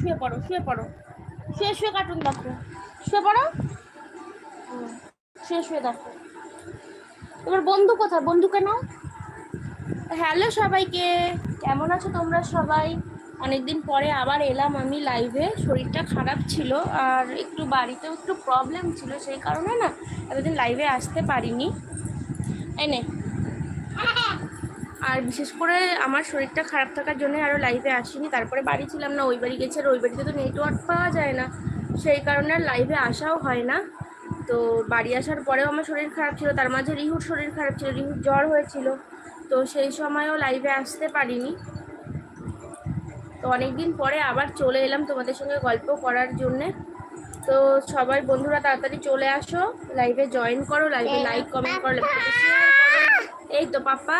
শুয়ে পড়ো শুয়ে পড়ো। শুয়ে শুয়ে কার্টুন দেখো। শুয়ে পড়ো? শুয়ে শুয়ে দেখো। তোমার বন্ধু কোথায়? বন্ধু কেন হ্যালো সবাইকে, কেমন আছো তোমরা সবাই? অনেকদিন পরে আবার এলাম আমি লাইভে শরীরটা খারাপ ছিল আর একটু বাড়িতেও একটু প্রবলেম ছিল, সেই কারণে না এতদিন লাইভে আসতে পারিনি। এনে আর বিশেষ করে আমার শরীরটা খারাপ থাকার জন্য আরও লাইভে আসিনি। তারপরে বাড়ি ছিলাম না ওই বাড়ি গেছে আর ওই বাড়িতে তো নেটওয়ার্ক পাওয়া যায় না। সেই কারণে আর লাইভে আসাও হয় না। তো বাড়ি আসার পরেও আমার শরীর খারাপ ছিল তার মাঝে রিহুর শরীর খারাপ ছিল রিহুর জ্বর হয়েছিল। তো সেই সময়ও লাইভে আসতে পারিনি। তো অনেকদিন পরে আবার চলে এলাম তোমাদের সঙ্গে গল্প করার জন্যে। তো সবাই বন্ধুরা তাড়াতাড়ি চলে আসো লাইভে জয়েন করো লাইভে লাইক কমেন্ট করো এই তো পাপা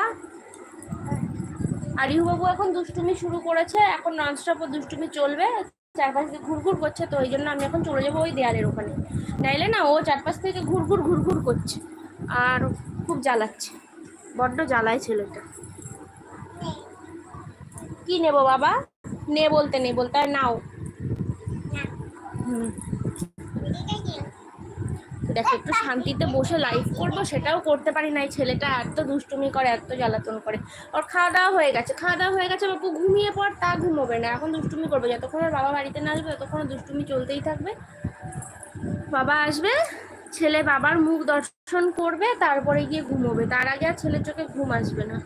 আর ইহুবাবু এখন দুষ্টুমি শুরু করেছে এখন ননস্টপ দুষ্টুমি চলবে চারপাশ থেকে ঘুরঘুর করছে তো ওই জন্য আমি এখন চলে যাব ওই দেয়ালের ওখানে। নাইলে না ও চারপাশ থেকে ঘুরঘুর ঘুরঘুর করছে আর খুব জ্বালাচ্ছে বড্ড জ্বালায় ছেলেটা। কি নেব বাবা? নে বলতে নে বলতে নাও। হুম। দেখো, একটু শান্তিতে বসে লাইভ করব, সেটাও করতে পারি না এই ছেলেটা এত দুষ্টুমি করে, এত জ্বালাতন করে। ওর খাওয়া দাওয়া হয়ে গেছে, খাওয়া দাওয়া হয়ে গেছে, বাপু ঘুমিয়ে পর তা ঘুমোবে না। এখন দুষ্টুমি করবে, যতক্ষণ ওর বাবা বাড়িতে না আসবে, ততক্ষণ দুষ্টুমি চলতেই থাকবে। বাবা আসবে, ছেলে বাবার মুখ দর্শন করবে, তারপরে গিয়ে ঘুমোবে। তার আগে আর ছেলের চোখে ঘুম আসবে না।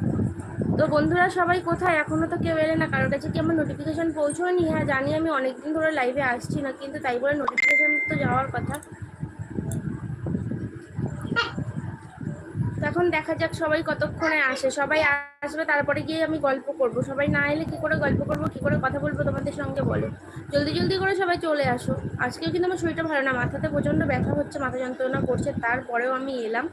তো বন্ধুরা, সবাই কোথায়? এখনও তো কেউ এলে না, কারোর কাছে কি আমার নোটিফিকেশন পৌঁছয়নি? হ্যাঁ জানি আমি অনেকদিন ধরে লাইভে আসছি না, কিন্তু তাই বলে নোটিফিকেশন তো যাওয়ার কথা। তখন দেখা যাক সবাই কতক্ষণে আসে। সবাই আসবে, তারপরে গিয়ে আমি গল্প করব। সবাই না এলে কি করে গল্প করব, কি করে কথা বলব তোমাদের সঙ্গে বলো। জলদি জলদি করে সবাই চলে আসো। আজকেও কিন্তু আমার শরীরটা ভালো না, মাথাতে প্রচণ্ড ব্যথা হচ্ছে, মাথা যন্ত্রণা করছে, তারপরেও আমি এলাম।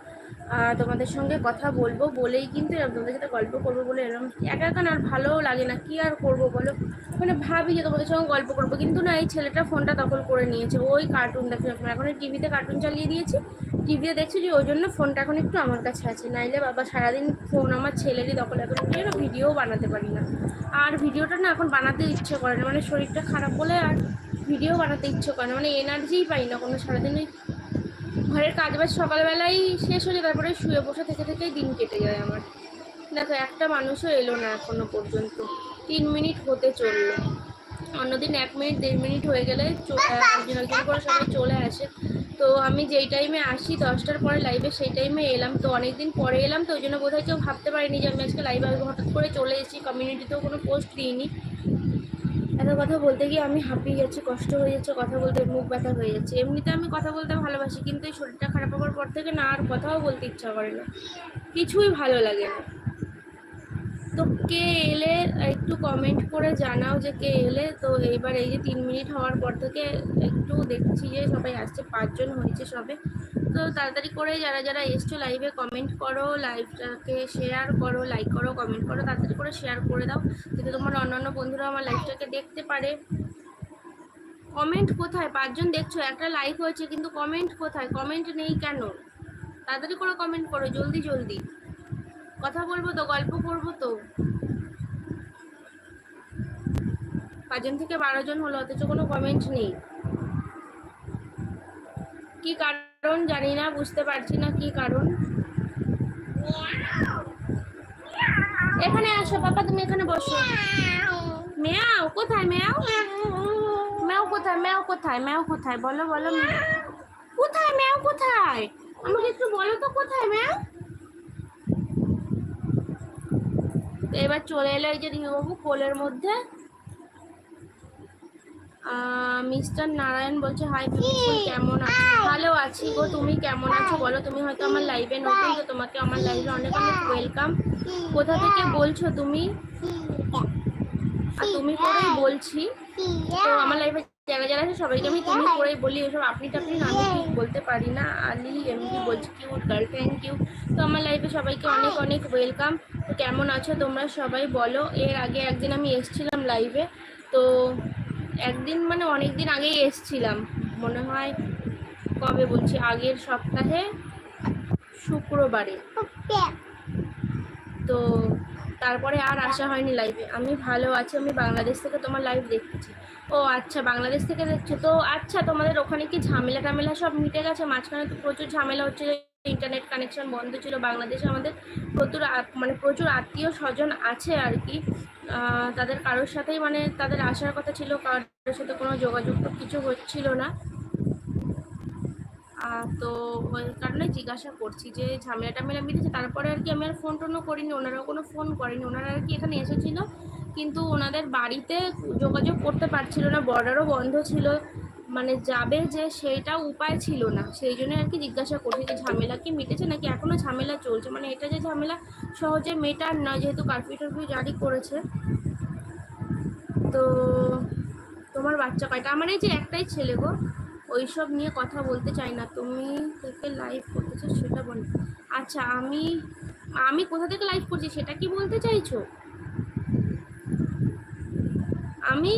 তোমাদের সঙ্গে কথা বলব, বলেই কিন্তু তোমাদের সাথে গল্প করব বলে এরকম একা একা আর ভালোও লাগে না। কি আর করব বলো? মানে ভাবি যে তোমাদের সঙ্গে গল্প করব, কিন্তু না, এই ছেলেটা ফোনটা দখল করে নিয়েছে। ওই কার্টুন দেখে, এখন এখন টিভিতে কার্টুন চালিয়ে দিয়েছি। টিভিতে দেখছি যে ওই জন্য ফোনটা এখন একটু আমার কাছে আছে। নাইলে বাবা সারাদিন ফোন আমার ছেলেরই দখল এখন যেন ভিডিও বানাতে পারি না। আর ভিডিওটা না এখন বানাতে ইচ্ছে করে না মানে শরীরটা খারাপ বলে আর ভিডিও বানাতে ইচ্ছে করে না মানে এনার্জিই পাই না কোনো সারাদিন ওই ঘরের কাজ বাজ সকালবেলাই শেষ হয়ে তারপরে শুয়ে বসে থেকে থেকেই দিন কেটে যায় আমার। দেখো, একটা মানুষও এলো না এখনও পর্যন্ত। তিন মিনিট হতে চলল। অন্যদিন এক মিনিট, দেড় মিনিট হয়ে গেলে একজন একজন করে সবাই চলে আসে। তো আমি যেই টাইমে আসি, দশটার পরে লাইভে সেই টাইমে এলাম। তো অনেকদিন পরে এলাম, তো ওই জন্য বোধহয় কেউ ভাবতে পারিনি যে আমি আজকে লাইভে হঠাৎ করে চলে এসেছি। কমিউনিটিতেও কোনো পোস্ট দিইনি। এত কথা বলতে গিয়ে আমি হাঁপিয়ে যাচ্ছি, কষ্ট হয়ে যাচ্ছে, কথা বলতে মুখ ব্যথা হয়ে যাচ্ছে। এমনিতে আমি কথা বলতে ভালোবাসি, কিন্তু এই শরীরটা খারাপ হওয়ার পর থেকে না আর কথাও বলতে ইচ্ছা করে না। কিছুই ভালো লাগে না। তো কে এলে একটু কমেন্ট করে জানাও যে কে এলে। তো এইবার এই যে তিন মিনিট হওয়ার পর থেকে একটু দেখছি যে সবাই আসছে, পাঁচজন হয়েছে সবে। তো তাড়াতাড়ি করে যারা যারা এসছো লাইভে কমেন্ট করো লাইভটাকে শেয়ার করো লাইক করো কমেন্ট করো, তাড়াতাড়ি করে শেয়ার করে দাও। যাতে তোমার অন্যান্য বন্ধুরা আমার লাইভটাকে দেখতে পারে। কমেন্ট কোথায়? পাঁচজন দেখছ, একটা লাইক হয়েছে, কিন্তু কমেন্ট কোথায়? কমেন্ট নেই কেন? তাড়াতাড়ি করে কমেন্ট করো, জলদি জলদি। কথা বলব তো, গল্প করব তো। পাঁচজন থেকে বারো জন হলো, অথচ কোনো কমেন্ট নেই। কি কারণ জানি না, বুঝতে পারছি না কি কারণ। এখানে আসো বাবা তুমি এখানে বসো। মেয়াও, কোথায় মেয়াও? ম্যাও কোথায় ম্যাও কোথায় ম্যাও কোথায়? বলো বলো। কোথায়, ম্যাও কোথায়? আমাকে একটু বলো তো, কোথায়, ম্যাও? তো এবার চলে এলো এই যে রিহুবাবু কোলের মধ্যে। মিস্টার নারায়ণ বলছে, হাই কেমন আছো? ভালো আছি গো, তুমি কেমন আছো বলো? তুমি হয়তো আমার লাইভে নতুন, তো তোমাকে আমার লাইভে অনেক অনেক ওয়েলকাম কোথা থেকে বলছো তুমি? আর তুমি করেই বলছি। তো আমার লাইফে যারা যারা আছে, সবাইকে আমি তুমি করেই বলি। ওসব আপনি টাপনি আমি ঠিক বলতে পারি না। আলি এমনি বলছি কিউট গার্ল থ্যাংক ইউ তো আমার লাইফে সবাইকে অনেক অনেক ওয়েলকাম কেমন আছো তোমরা সবাই বলো? এর আগে একদিন আমি এসছিলাম লাইভে তো একদিন মানে অনেক দিন আগেই এসছিলাম। মনে হয় কবে বলছি আগের সপ্তাহে শুক্রবারে। তো তারপরে আর আসা হয়নি লাইভে আমি ভালো আছি আমি বাংলাদেশ থেকে তোমার লাইভ দেখতেছি। ও আচ্ছা বাংলাদেশ থেকে দেখছ। তো আচ্ছা তোমাদের ওখানে কি ঝামেলা টামেলা সব মিটে গেছে? মাঝখানে তো প্রচুর ঝামেলা হচ্ছে ইন্টারনেট কানেকশন বন্ধ ছিল, বাংলাদেশে আমাদের প্রচুর মানে প্রচুর আত্মীয় স্বজন আছে আর কি। তাদের কারোর সাথেই মানে তাদের আসার কথা ছিল, কারোর সাথে কোনো যোগাযোগ কিছু হচ্ছিল না। তো ওই কারণে জিজ্ঞাসা করছি যে ঝামেলা টামেলা মিটেছে তারপরে আর কি আমি আর ফোন টোনও করিনি, ওনারাও কোনো ফোন করেনি। ওনারা আর কি এখানে এসেছিল, কিন্তু ওনাদের বাড়িতে যোগাযোগ করতে পারছিল না বর্ডারও বন্ধ ছিল। মানে যাবে যে সেটা উপায় ছিল না। সেই জন্য আর কি জিজ্ঞাসা করছি যে ঝামেলা কি মিটেছে নাকি এখনও ঝামেলা চলছে? মানে এটা যে ঝামেলা সহজে মেটার নয়, যেহেতু কার্ফিউ টার্ফিউ জারি করেছে। তো তোমার বাচ্চা কয়টা? আমার এই যে একটাই ছেলে গো। ওইসব নিয়ে কথা বলতে চাই না। তুমি থেকে লাইভ করতেছো সেটা বলো। আচ্ছা আমি আমি কোথা থেকে লাইভ করছি সেটা কি বলতে চাইছো? আমি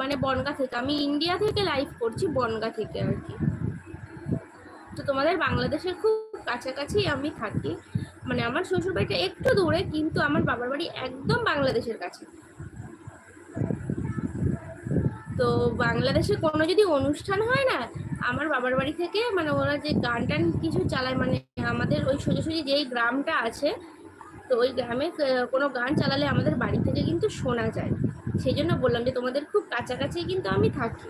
মানে বনগা থেকে, আমি ইন্ডিয়া থেকে লাইভ করছি বনগা থেকে আর কি। তো তোমাদের বাংলাদেশের খুব কাছাকাছি আমি থাকি। মানে আমার শ্বশুরবাড়িটা একটু দূরে, কিন্তু আমার বাবার বাড়ি একদম বাংলাদেশের কাছে। তো বাংলাদেশে কোনো যদি অনুষ্ঠান হয় না, আমার বাবার বাড়ি থেকে মানে ওরা যে গান টান কিছু চালায় মানে আমাদের ওই সোজাসুজি যেই গ্রামটা আছে, তো ওই গ্রামে কোনো গান চালালে আমাদের বাড়ি থেকে কিন্তু শোনা যায়। সেই জন্য বললাম যে তোমাদের খুব কাছাকাছি, কিন্তু আমি থাকি।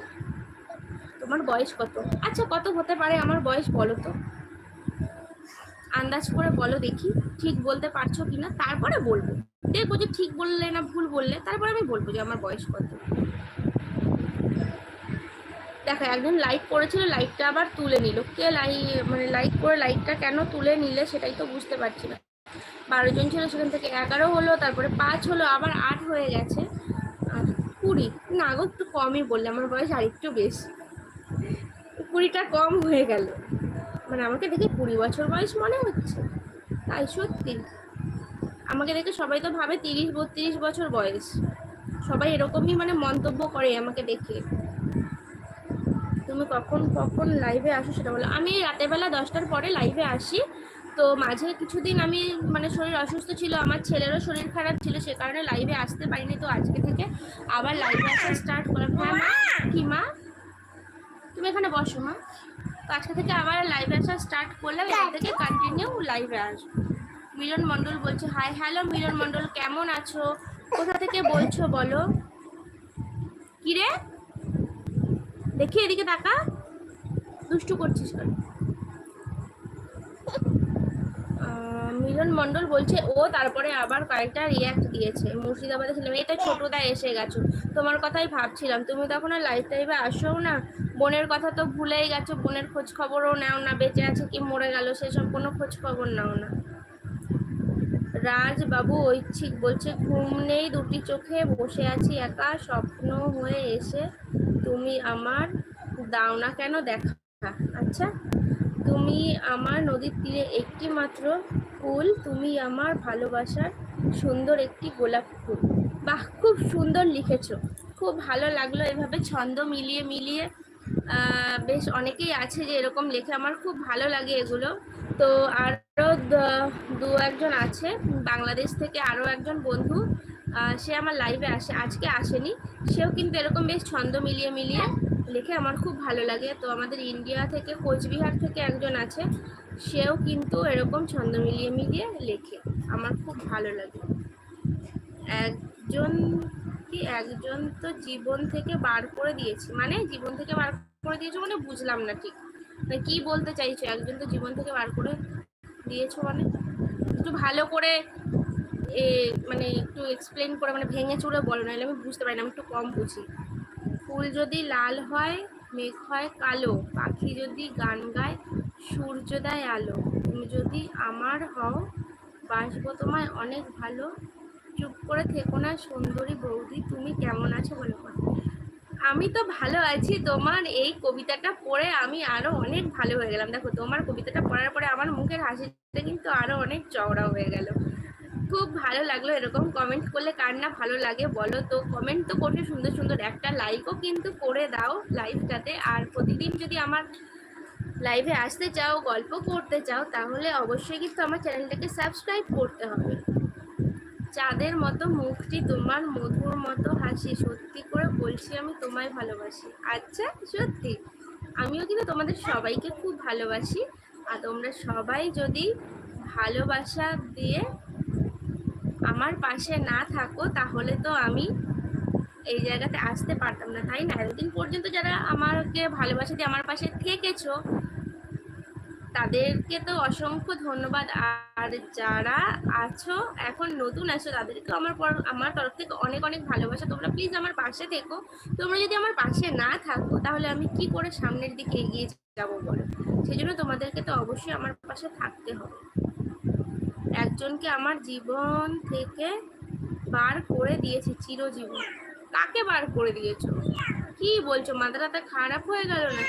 তোমার বয়স কত? আচ্ছা কত হতে পারে আমার বয়স বলো তো। আন্দাজ করে বলো দেখি, ঠিক বলতে পারছ কিনা, তারপরে বলব। দেখব যে ঠিক বললে না ভুল বললে, তারপরে আমি বলব যে আমার বয়স কত। দেখো, একজন লাইক করেছিল লাইকটা আবার তুলে নিল। কে লাই মানে লাইক করে লাইকটা কেন তুলে নিলে সেটাই তো বুঝতে পারছি না। বারো জন ছিল, সেখান থেকে এগারো হলো, তারপরে পাঁচ হলো, আবার আট হয়ে গেছে। কুড়ি। না গো, একটু কমই বললে, আমার বয়স আর একটু বেশি। কুড়িটা কম হয়ে গেল। মানে আমাকে দেখে কুড়ি বছর বয়স মনে হচ্ছে। তাই সত্যি। আমাকে দেখে সবাই তো ভাবে তিরিশ, বত্রিশ বছর বয়স। সবাই এরকমই মানে মন্তব্য করে আমাকে দেখে। তুমি কখন কখন লাইভে আসো সেটা বলো। আমি রাতের বেলা দশটার পরে লাইভে আসি। তো মাঝে কিছুদিন আমি মানে শরীর অসুস্থ ছিল, আমার ছেলেরও শরীর খারাপ ছিল, সে কারণে লাইভে আসতে পারিনি তো আজকে থেকে। আবার লাইভে আসা স্টার্ট করলাম। হ্যাঁ মা, কি মা? তুমি এখানে বসো মা। তো আজকে থেকে আবার লাইভে আসা স্টার্ট করলাম এখান থেকে কন্টিনিউ লাইভে আসব। মিলন মণ্ডল বলছে হাই হ্যালো মিলন মণ্ডল, কেমন আছো? কোথা থেকে বলছো বলো? কি রে? দেখি এদিকে তাকা। দুষ্টু করছিস কেন? মিলন মণ্ডল বলছে, ও তারপরে আবার কয়েকটা রিয়াক্ট দিয়েছে। মুর্শিদাবাদে ছিলাম এটা ছোটদা এসে গেছো। তোমার কথাই ভাবছিলাম। তুমি তখন আর লাইফ টাইভে আসোও না। বোনের কথা তো ভুলেই গেছো। বোনের খোঁজ খবরও নাও না, বেঁচে আছে কি মরে গেল, সেসব কোনো খোঁজ খবর নাও না। রাজ বাবু ঐচ্ছিক বলছে, ঘুম নেই দুটি চোখে, বসে আছি একা, স্বপ্ন হয়ে এসে তুমি আমার, দাও না কেন দেখা? আচ্ছা তুমি আমার নদীর তীরে একটি মাত্র ফুল, তুমি আমার ভালোবাসার সুন্দর একটি গোলাপ ফুল। বাহ, খুব সুন্দর লিখেছ। খুব ভালো লাগল এভাবে ছন্দ মিলিয়ে মিলিয়ে। বেশ অনেকেই আছে যে এরকম লেখে, আমার খুব ভালো লাগে এগুলো। তো আরও দু একজন আছে, বাংলাদেশ থেকে আরও একজন বন্ধু সে আমার লাইভে আসে, আজকে আসেনি। সেও কিন্তু এরকম বেশ ছন্দ মিলিয়ে মিলিয়ে লেখে, আমার খুব ভালো লাগে। তো আমাদের ইন্ডিয়া থেকে কোচবিহার থেকে একজন আছে সেও কিন্তু এরকম ছন্দ মিলিয়ে মিলিয়ে লেখে। আমার খুব ভালো লাগে। একজন কি একজন তো জীবন থেকে বার করে দিয়েছি। মানে জীবন থেকে বার করে দিয়েছ মানে বুঝলাম না ঠিক। মানে কি বলতে চাইছো? একজন তো জীবন থেকে বার করে দিয়েছ মানে? একটু ভালো করে এ মানে একটু এক্সপ্লেন করে মানে ভেঙে চুড়ে বলো, নাহলে আমি বুঝতে পারি না, আমি একটু কম বুঝি। ফুল যদি লাল হয়, মেঘ হয়, কালো। পাখি যদি গান গায় সূর্য দেয় আলো। তুমি যদি আমার হও বাসবো তোমায় অনেক ভালো। চুপ করে থেকো না, সুন্দরী বৌদি, তুমি কেমন আছো বলে কথা। আমি তো ভালো আছি। তোমার এই কবিতাটা পড়ে আমি আরও অনেক ভালো হয়ে গেলাম। দেখো, তোমার কবিতাটা পড়ার পরে আমার মুখের হাসিটা কিন্তু আরও অনেক চওড়া হয়ে গেল। খুব ভালো লাগল এরকম কমেন্ট করলে। কার না ভালো লাগে বলো তো? কমেন্ট তো করতে সুন্দর সুন্দর। একটা লাইকও কিন্তু করে দাও লাইভটাতে আর প্রতিদিন যদি আমার লাইভে আসতে চাও, গল্প করতে চাও, তাহলে অবশ্যই কিন্তু আমার চ্যানেলটাকে সাবস্ক্রাইব করতে হবে। চাঁদের মতো মুখটি তোমার মধুর মতো হাসি, সত্যি করে বলছি আমি তোমায় ভালোবাসি। আচ্ছা সত্যি। আমিও কিন্তু তোমাদের সবাইকে খুব ভালোবাসি। আর তোমরা সবাই যদি ভালোবাসা দিয়ে আমার পাশে না থাকো, তাহলে তো আমি এই জায়গাতে আসতে পারতাম না, তাই না? এতদিন পর্যন্ত যারা আমাকে ভালোবাসা দিয়ে আমার পাশে থেকেছো তাদেরকে তো অসংখ্য ধন্যবাদ। আর যারা আছো, এখন নতুন আছো তাদেরকে আমার পর, আমার তরফ থেকে অনেক অনেক ভালোবাসা। তোমরা প্লিজ আমার পাশে থেকো। তোমরা যদি আমার পাশে না থাকো, তাহলে আমি কি করে সামনের দিকে এগিয়ে যাব বলো? সেই জন্য তোমাদেরকে তো অবশ্যই আমার পাশে থাকতে হবে। একজনকে আমার জীবন থেকে বার করে দিয়েছি, চিরজীবন। কাকে বার করে দিয়েছ? কি বলছো? মাথাটা খারাপ হয়ে গেল না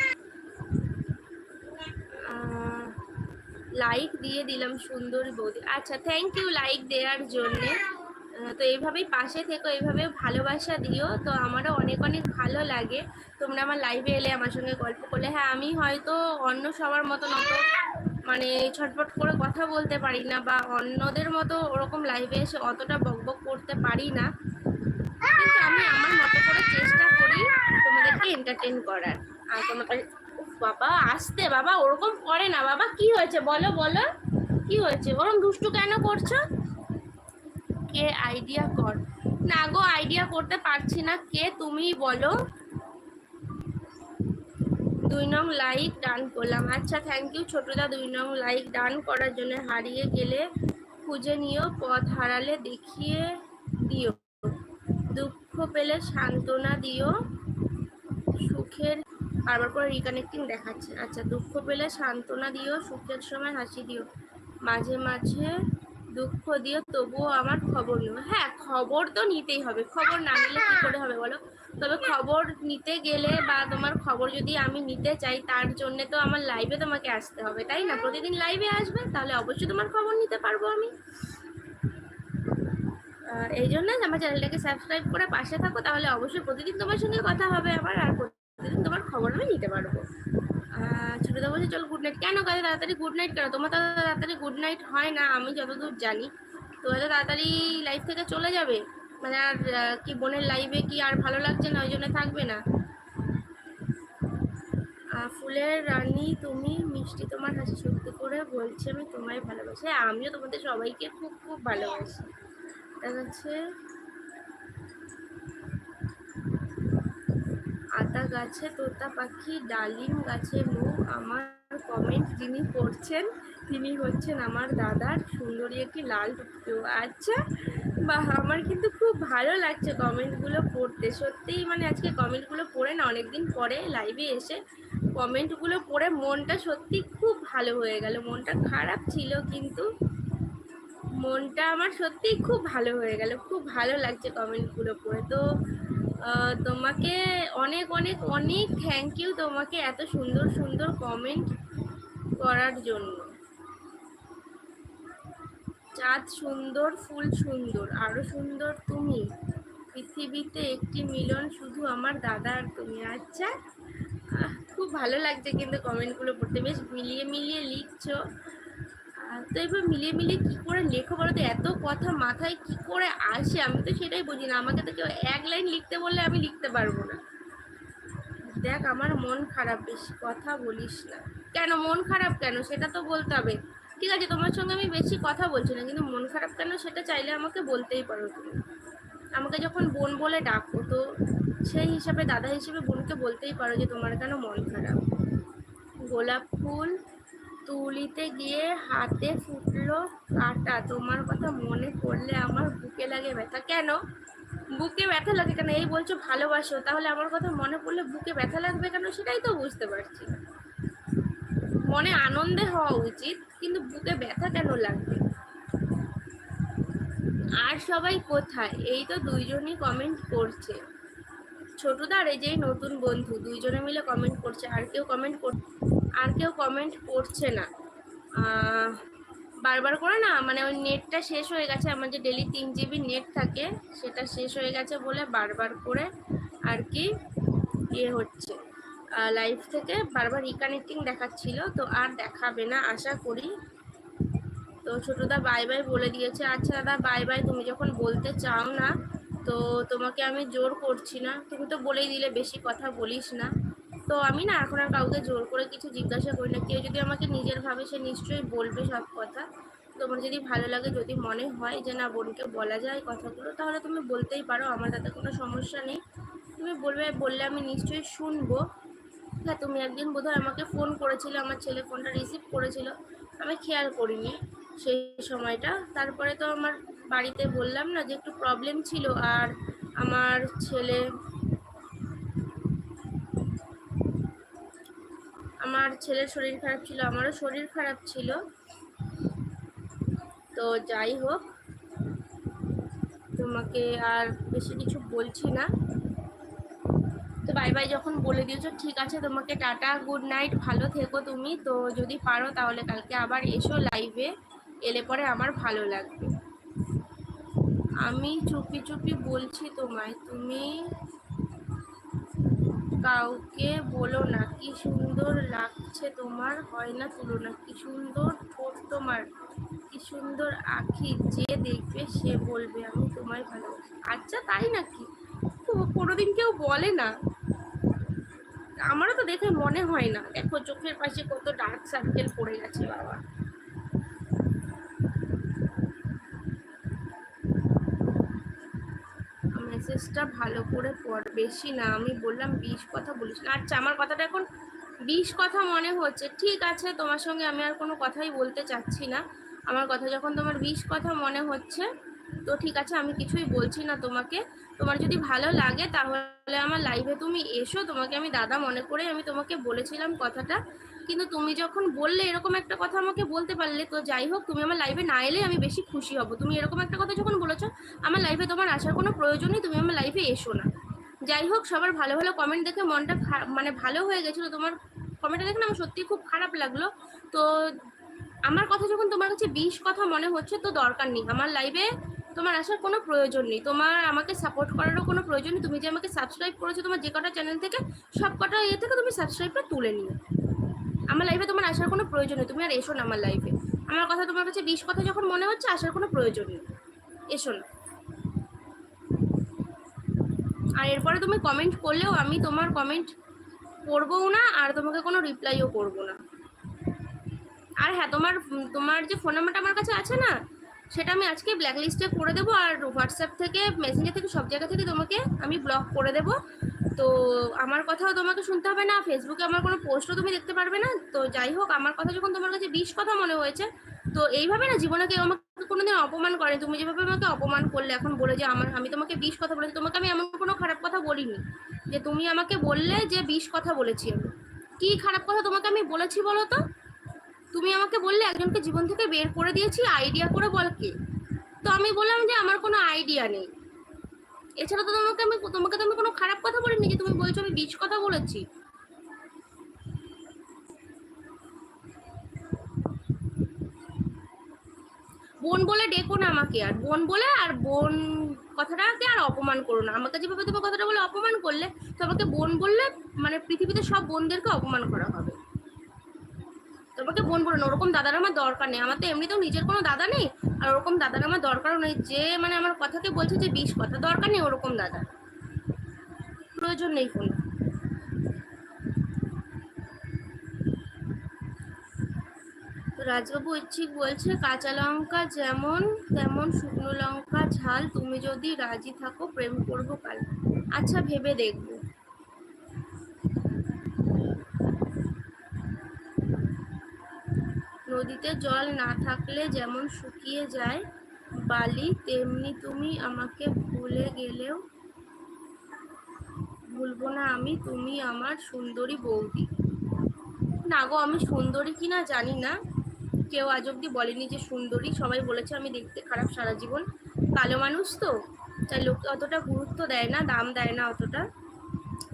লাইক দিয়ে দিলাম সুন্দরী বৌদি। আচ্ছা থ্যাংক ইউ লাইক দেওয়ার জন্যে। তো এইভাবেই পাশে থেকো এইভাবে ভালোবাসা দিও। তো আমারও অনেক অনেক ভালো লাগে। তোমরা আমার লাইভে এলে আমার সঙ্গে গল্প করলে। হ্যাঁ আমি হয়তো অন্য সবার মতন অত মানে ছটফট করে কথা বলতে পারি না বা অন্যদের মতো ওরকম লাইভে এসে অতটা বকবক করতে পারি না। কিন্তু আমি আমার মতো করে চেষ্টা করি তোমাদেরকে এন্টারটেন করার। আর তোমাদের বাবা, আসতে বাবা, ওরকম করে না বাবা। কি হয়েছে বলো বলো। কি হয়েছে? ওরকম দুষ্টু কেন করছ? কে আইডিয়া কর। না গো আইডিয়া করতে পারছি না। কে তুমি বলো। দুই নং লাইক ডান করলাম। আচ্ছা থ্যাংক ইউ ছোটদা, দুই নং লাইক ডান করার জন্য। হারিয়ে গেলে খুঁজে নিও, পথ হারালে দেখিয়ে দিও। দুঃখ পেলে সান্ত্বনা দিও। সুখের বারবার করে রিকানেক্টিং দেখাচ্ছে। আচ্ছা দুঃখ পেলে সান্ত্বনা দিও, সুখের সময় হাসি দিও। মাঝে মাঝে দুঃখ দিও, তবুও আমার খবর নিও। হ্যাঁ খবর তো নিতেই হবে। খবর না নিলে কী করে হবে বলো? তবে খবর নিতে গেলে বা তোমার খবর যদি আমি নিতে চাই, তার জন্য তো আমার লাইভে তোমাকে আসতে হবে, তাই না? প্রতিদিন লাইভে আসবে, তাহলে অবশ্যই তোমার খবর নিতে পারব আমি। এই জন্য আমার চ্যানেলটাকে সাবস্ক্রাইব করে পাশে থাকো, তাহলে অবশ্যই প্রতিদিন তোমার সঙ্গে কথা হবে আমার, আর প্রতিদিন তোমার খবর আমি নিতে পারব। ছোটদা বলছে চল গুড নাইট কেন কাজে তাড়াতাড়ি গুড নাইট কেন? তোমার তো তাড়াতাড়ি গুড নাইট হয় না, আমি যতদূর জানি। তো এত তাড়াতাড়ি লাইফ থেকে চলে যাবে? মানে আর কি বোনের লাইভে কি আর ভালো লাগছে না? ওই জন্য থাকবে না। ফুলের রানী তুমি, মিষ্টি তোমার হাসি সত্যি করে বলছি আমি তোমায় ভালোবাসি। আমিও তোমাদের সবাইকে খুব খুব ভালোবাসি। দেখা যাচ্ছে আতা গাছে, তোতা পাখি, ডালিম গাছে মুখ, আমার কমেন্ট যিনি পড়ছেন তিনি হচ্ছেন আমার দাদার সুন্দরী একটি লাল টুকটো আচ্ছা বাহ, আমার কিন্তু খুব ভালো লাগছে কমেন্টগুলো পড়তে সত্যিই মানে আজকে কমেন্টগুলো পড়ে না, অনেকদিন পরে লাইভে এসে কমেন্টগুলো পড়ে মনটা সত্যি খুব ভালো হয়ে গেল। মনটা খারাপ ছিল কিন্তু মনটা আমার সত্যিই খুব ভালো হয়ে গেল। খুব ভালো লাগছে কমেন্টগুলো পড়ে। তো তোমাকে অনেক অনেক অনেক থ্যাংক ইউ তোমাকে এত সুন্দর সুন্দর কমেন্ট করার জন্য। চাঁদ সুন্দর, ফুল সুন্দর, আরও সুন্দর তুমি। পৃথিবীতে একটি মিলন শুধু আমার দাদা আর তুমি। আচ্ছা খুব ভালো লাগছে কিন্তু কমেন্টগুলো পড়তে। বেশ মিলিয়ে মিলিয়ে লিখছো। তো এবার মিলিয়ে মিলিয়ে কি করে লেখো বলো তো? এত কথা মাথায় কি করে আসে? আমি তো সেটাই বুঝি না। আমাকে তো কেউ এক লাইন লিখতে বললে আমি লিখতে পারব না। দেখ, আমার মন খারাপ বেশি। কথা বলিস না। কেন? মন খারাপ কেন? সেটা তো বলতে হবে। ঠিক আছে, তোমার সঙ্গে আমি বেশি কথা বলছি না, কিন্তু মন খারাপ কেন? সেটা চাইলে আমাকে বলতেই পারো তুমি। আমাকে যখন বোন বলে ডাকো, তো সেই হিসাবে, দাদা হিসেবে বোনকে বলতেই পারো যে তোমার কেন মন খারাপ? গোলাপ ফুল তুলিতে গিয়ে হাতে ফুটলো কাটা। তোমার কথা মনে পড়লে আমার বুকে লাগে ব্যথা। কেন? বুকে ব্যথা লাগে কেন? এই বলছো ভালোবাসো, তাহলে আমার কথা মনে পড়লে বুকে ব্যথা লাগবে কেন? সেটাই তো বুঝতে পারছি। মনে আনন্দে হওয়া উচিত, কিন্তু বুকে ব্যথা কেন লাগবে? আর সবাই কোথায়? এই তো দুইজনই কমেন্ট করছে। ছোটদার এই যে নতুন বন্ধু, দুইজনে মিলে কমেন্ট করছে। আর কেউ কমেন্ট কর আর কেউ কমেন্ট করছে না। বারবার করে না মানে ওই নেটটা শেষ হয়ে গেছে, আমার যে ডেলি তিন জিবি নেট থাকে, সেটা শেষ হয়ে গেছে বলে বারবার করে আর কি ইয়ে হচ্ছে। লাইভ থেকে বারবার রিকানেক্টিং দেখাচ্ছিল, তো আর দেখাবে না, আশা করি। তো ছোটোদা বাই বাই বলে দিয়েছে আচ্ছা দাদা বাই বাই তুমি যখন বলতে চাও না, তো তোমাকে আমি জোর করছি না। তুমি তো বলেই দিলে, বেশি কথা বলিস না। তো আমি না এখন আর কাউকে জোর করে কিছু জিজ্ঞাসা করি না। কেউ যদি আমাকে নিজের ভাবে সে নিশ্চয়ই বলবে সব কথা। তোমার যদি ভালো লাগে, যদি মনে হয় যে না বোনকে বলা যায় কথাগুলো, তাহলে তুমি বলতেই পারো, আমার তাতে কোনো সমস্যা নেই। তুমি বলবে, বললে আমি নিশ্চয়ই শুনব। হ্যাঁ তুমি একদিন বোধহয় আমাকে ফোন করেছিলে, আমার ছেলে ফোনটা রিসিভ করেছিল। আমি খেয়াল করিনি সেই সময়টা। তারপরে তো আমার বাড়িতে বললাম না যে একটু প্রবলেম ছিল, আর আমার ছেলে আমার ছেলের শরীর খারাপ ছিল, আমারও শরীর খারাপ ছিল। তো যাই হোক, তোমাকে আর বেশি কিছু বলছি না। তো বাই বাই যখন বলে দিয়েছ, ঠিক আছে, তোমাকে টাটা গুড নাইট ভালো থেকো তুমি। তো যদি পারো তাহলে কালকে আবার এসো লাইভে এলে পরে আমার ভালো লাগবে। আমি চুপি চুপি বলছি তোমায়, তুমি কাউকে বলো না, কি সুন্দর লাগছে তোমার? হয় না তুলনা, কি সুন্দর ঠোঁট তোমার? কি সুন্দর আখি, যে দেখবে সে বলবে, আমি তোমায় ভালোবাসি। আচ্ছা তাই নাকি? কোনোদিন কেউ বলে না। আমারও তো দেখে মনে হয় না। দেখো, চোখের পাশে কত ডার্ক সার্কেল পড়ে গেছে, বাবা। মেসেজটা ভালো করে পড় বেশি না, আমি বললাম বিশ কথা বলিস না। আচ্ছা আমার কথাটা এখন বিশ কথা মনে হচ্ছে। ঠিক আছে, তোমার সঙ্গে আমি আর কোনো কথাই বলতে চাচ্ছি না। আমার কথা যখন তোমার বিশ কথা মনে হচ্ছে, তো ঠিক আছে, আমি কিছুই বলছি না তোমাকে। তোমার যদি ভালো লাগে, তাহলে আমার লাইভে তুমি এসো। তোমাকে আমি দাদা মনে করে আমি তোমাকে বলেছিলাম কথাটা। কিন্তু তুমি যখন বললে এরকম একটা কথা আমাকে বলতে পারলে, তো যাই হোক, তুমি আমার লাইভে না এলে আমি বেশি খুশি হব। তুমি এরকম একটা কথা যখন বলেছ, আমার লাইফে তোমার আসার কোনো প্রয়োজন নেই তুমি আমার লাইফে এসো না। যাই হোক, সবার ভালো ভালো কমেন্ট দেখে মনটা মানে ভালো হয়ে গেছিল। তোমার কমেন্টটা দেখে আমার সত্যিই খুব খারাপ লাগল। তো আমার কথা যখন তোমার কাছে বিশ কথা মনে হচ্ছে, তো দরকার নেই। আমার লাইফে তোমার আসার কোনো প্রয়োজন নেই। তোমার আমাকে সাপোর্ট করারও কোনো প্রয়োজন নেই। তুমি যে আমাকে সাবস্ক্রাইব করেছ তোমার যে কটা চ্যানেল থেকে, সব কটা ইয়ে থেকে তুমি সাবস্ক্রাইবটা তুলে নিও। আমার লাইফে তোমার আসার কোনো প্রয়োজন নেই। তুমি আর এসো না আমার লাইফে আমার কথা তোমার কাছে বিশ কথা যখন মনে হচ্ছে, আসার কোনো প্রয়োজন নেই। এসো না। আর এরপরে তুমি কমেন্ট করলেও আমি তোমার কমেন্ট করবও না, আর তোমাকে কোনো রিপ্লাইও করব না। আর হ্যাঁ তোমার তোমার যে ফোন নাম্বারটা আমার কাছে আছে না, সেটা আমি আজকে ব্ল্যাক লিস্টে করে দেবো, আর হোয়াটসঅ্যাপ থেকে মেসেঞ্জার থেকে সব জায়গা থেকে তোমাকে আমি ব্লক করে দেবো। তো আমার কথাও তোমাকে শুনতে হবে না। ফেসবুকে আমার কোনো পোস্টও তুমি দেখতে পারবে না। তো যাই হোক, আমার কথা যখন তোমার কাছে বিশ কথা মনে হয়েছে, তো এইভাবে না জীবনে কেউ আমাকে কোনোদিন অপমান করে তুমি যেভাবে আমাকে অপমান করলে, এখন বলে যে আমার, আমি তোমাকে বিশ কথা বলেছি, তোমাকে আমি এমন কোনো খারাপ কথা বলিনি যে তুমি আমাকে বললে যে বিশ কথা বলেছি আমি। কী খারাপ কথা তোমাকে আমি বলেছি বলো তো? তুমি আমাকে বললে একজনকে জীবন থেকে বের করে দিয়েছি, আইডিয়া করে বল কে? তো আমি বললাম যে আমার কোনো আইডিয়া নেই। এছাড়া তো তোমাকে আমি তোমাকে তো আমি কোনো খারাপ কথা বলিনি যে তুমি বলছো আমি বীজ কথা বলেছি। বোন বলে ডেকো না আমাকে আর। বোন বলে আর বোন কথাটাকে আর অপমান করো না। আমাকে যেভাবে তোমার কথাটা বলে অপমান করলে তো আমাকে বোন বললে মানে পৃথিবীতে সব বোনদেরকে অপমান করা হবে। তোমাকে বোন বলো না ওরকম দাদার আমার দরকার নেই। আমার তো এমনিতেও নিজের কোনো দাদা নেই, আর ওরকম দাদার আমার দরকারও নেই। যে মানে আমার কথাকে বলছে যে বিষ কথা, দরকার নেই ওরকম দাদা প্রয়োজন নেই কোনো। রাজবাবু ইচ্ছিক বলছে, কাঁচা লঙ্কা যেমন, তেমন শুকনো লঙ্কা ঝাল। তুমি যদি রাজি থাকো, প্রেম করব কাল। আচ্ছা ভেবে দেখব। নদীতে জল না থাকলে যেমন শুকিয়ে যায় বালি, তেমনি তুমি আমাকে ভুলে গেলেও ভুলবো না আমি, তুমি আমার সুন্দরী বৌদি। না গো, আমি সুন্দরী কিনা জানি না। কেউ আজ অব্দি বলেনি যে সুন্দরী, সবাই বলেছে আমি দেখতে খারাপ সারা জীবন। কালো মানুষ তো, তাই লোক অতটা গুরুত্ব দেয় না, দাম দেয় না অতটা।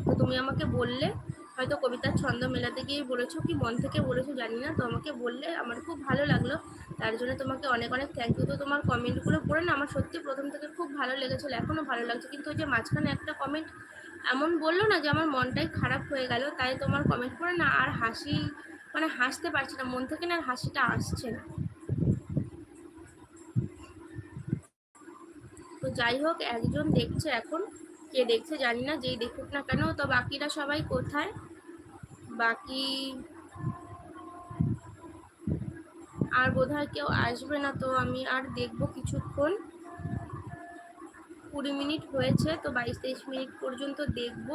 তো তুমি আমাকে বললে হয়তো কবিতার ছন্দ মেলাতে গিয়েই বলেছ কি মন থেকে বলেছ জানি না, তো আমাকে বললে আমার খুব ভালো লাগল। তার জন্য তোমাকে অনেক অনেক থ্যাংক ইউ তো তোমার কমেন্টগুলো পড়ে না, আমার সত্যি প্রথম থেকে খুব ভালো লেগেছিলো এখনও ভালো লাগছে। কিন্তু ওই যে মাঝখানে একটা কমেন্ট এমন বলল না যে আমার মনটাই খারাপ হয়ে গেল, তাই তোমার কমেন্ট পড়ে না আর হাসি মানে হাসতে পারছি না, মন থেকে না আর হাসিটা আসছে না। তো যাই হোক, একজন দেখছে এখন। কে দেখছে জানি না, যেই দেখুক না কেন, তো বাকিরা সবাই কোথায়? বাকি আর বোধহয় কেউ আসবে না, তো আমি আর দেখব কিছুক্ষণ। কুড়ি মিনিট হয়েছে, তো বাইশ তেইশ মিনিট পর্যন্ত দেখব।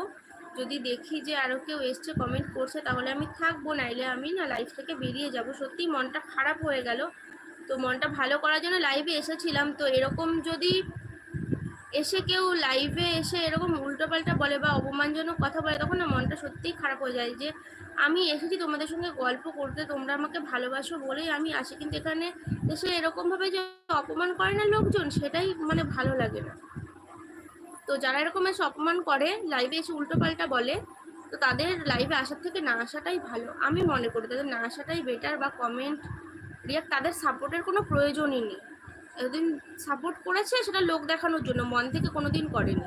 যদি দেখি যে আরও কেউ এসছে কমেন্ট করছে, তাহলে আমি থাকব, নাইলে আমি না লাইফ থেকে বেরিয়ে যাব। সত্যি মনটা খারাপ হয়ে গেল। তো মনটা ভালো করার জন্য লাইভে এসেছিলাম, তো এরকম যদি এসে কেউ লাইভে এসে এরকম উল্টোপাল্টা বলে বা অপমানজনক কথা বলে, তখন না মনটা সত্যিই খারাপ হয়ে যায় যে, আমি এসেছি তোমাদের সঙ্গে গল্প করতে, তোমরা আমাকে ভালোবাসো বলেই আমি আসি। কিন্তু এখানে এসে এরকমভাবে যে অপমান করে না লোকজন, সেটাই মানে ভালো লাগে না। তো যারা এরকম এসে অপমান করে লাইভে এসে উল্টোপাল্টা বলে, তো তাদের লাইভে আসার থেকে না আসাটাই ভালো, আমি মনে করি। তাদের না আসাটাই বেটার বা কমেন্ট রিয়াক্ট তাদের সাপোর্টের কোনো প্রয়োজনই নেই। এতদিন সাপোর্ট করেছে, সেটা লোক দেখানোর জন্য। মন থেকে কোনোদিন করেনি।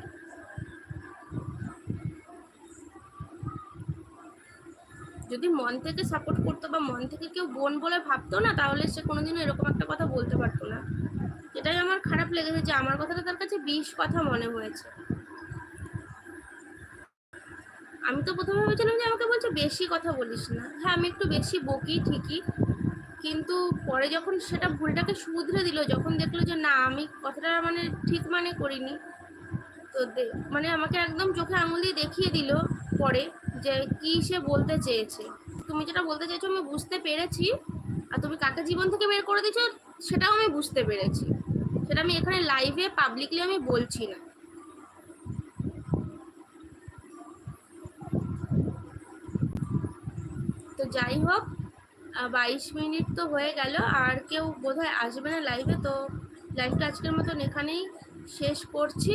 যদি মন থেকে সাপোর্ট করতো বা মন থেকে কেউ বোন বলে ভাবতো না, তাহলে সে কোনোদিনও এরকম একটা কথা বলতে পারতো না। এটাই আমার খারাপ লেগেছে যে, আমার কথাটা তার কাছে বিষ কথা মনে হয়েছে। আমি তো প্রথমে ভেবেছিলাম যে, আমাকে বলছে, বেশি কথা বলিস না। হ্যাঁ আমি একটু বেশি বকি, ঠিকই। কিন্তু পরে যখন সেটা ভুলটাকে শুধরে দিল, যখন দেখল যে না, আমি কথাটা মানে ঠিক মানে করিনি, তো মানে আমাকে একদম চোখে আঙুল দিয়ে দেখিয়ে দিল পরে যে কি সে বলতে চেয়েছে। তুমি যেটা বলতে চাইছো আমি বুঝতে পেরেছি, আর তুমি কাকে জীবন থেকে বের করে দিচ্ছ সেটাও আমি বুঝতে পেরেছি। সেটা আমি এখানে লাইভে পাবলিকলি আমি বলছি না। তো যাই হোক বাইশ মিনিট তো হয়ে গেল, আর কেউ বোধহয় আসবে না লাইভে তো লাইভটা আজকের মতন এখানেই শেষ করছি।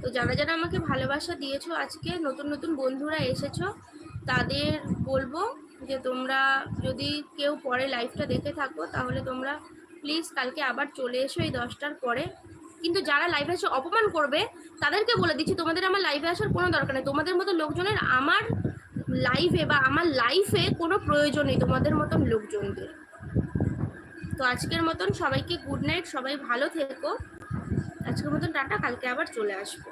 তো যারা যারা আমাকে ভালোবাসা দিয়েছ আজকে, নতুন নতুন বন্ধুরা এসেছ, তাদের বলব যে তোমরা যদি কেউ পরে লাইভটা দেখে থাকো, তাহলে তোমরা প্লিজ কালকে আবার চলে এসো এই দশটার পরে। কিন্তু যারা লাইভে এসে অপমান করবে, তাদেরকে বলে দিচ্ছি, তোমাদের আমার লাইভে আসার কোনো দরকার নেই। তোমাদের মতো লোকজনের আমার লাইভে বা আমার লাইফে কোনো প্রয়োজন নেই তোমাদের মতন লোকজনদের। তো আজকের মতন সবাইকে গুড নাইট সবাই ভালো থেকো। আজকের মতন টাটা, কালকে আবার চলে আসব।